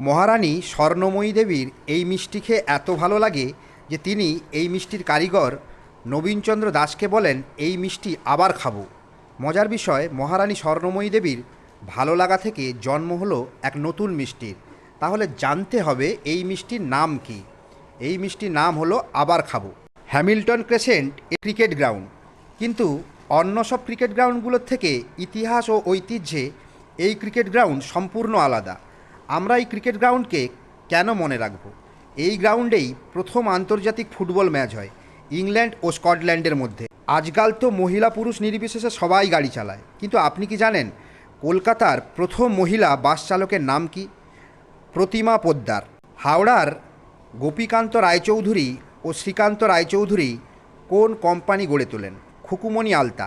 মহারানী স্বর্ণময়ী দেবীর এই মিষ্টি খেয়ে এত ভালো লাগে যে তিনি এই মিষ্টির কারিগর নবীনচন্দ্র দাসকে বলেন, এই মিষ্টি আবার খাব। মজার বিষয়, মহারানী স্বর্ণময়ী দেবীর ভালো লাগা থেকে জন্ম হলো এক নতুন মিষ্টির। তাহলে জানতে হবে এই মিষ্টির নাম কি। এই মিষ্টির নাম হলো আবার খাব। Hamilton Crescent cricket ground. কিন্তু অন্য সব ক্রিকেট গ্রাউন্ডগুলোর থেকে ইতিহাস ও ঐতিহ্যে এই ক্রিকেট গ্রাউন্ড সম্পূর্ণ আলাদা। আমরা এই ক্রিকেট গ্রাউন্ডকে কেন মনে রাখব? এই গ্রাউন্ডেই প্রথম আন্তর্জাতিক ফুটবল ম্যাচ হয়, ইংল্যান্ড ও স্কটল্যান্ডের মধ্যে। আজকাল তো মহিলা পুরুষ নির্বিশেষে সবাই গাড়ি চালায়। কিন্তু আপনি কি জানেন, কলকাতার প্রথম মহিলা বাস চালকের নাম কি? প্রতিমা পোদ্দার। হাওড়ার গোপীকান্ত রায়চৌধুরী ও শ্রীকান্ত রায়চৌধুরী কোন কোম্পানি গড়ে তোলেন? খুকুমণি আলতা।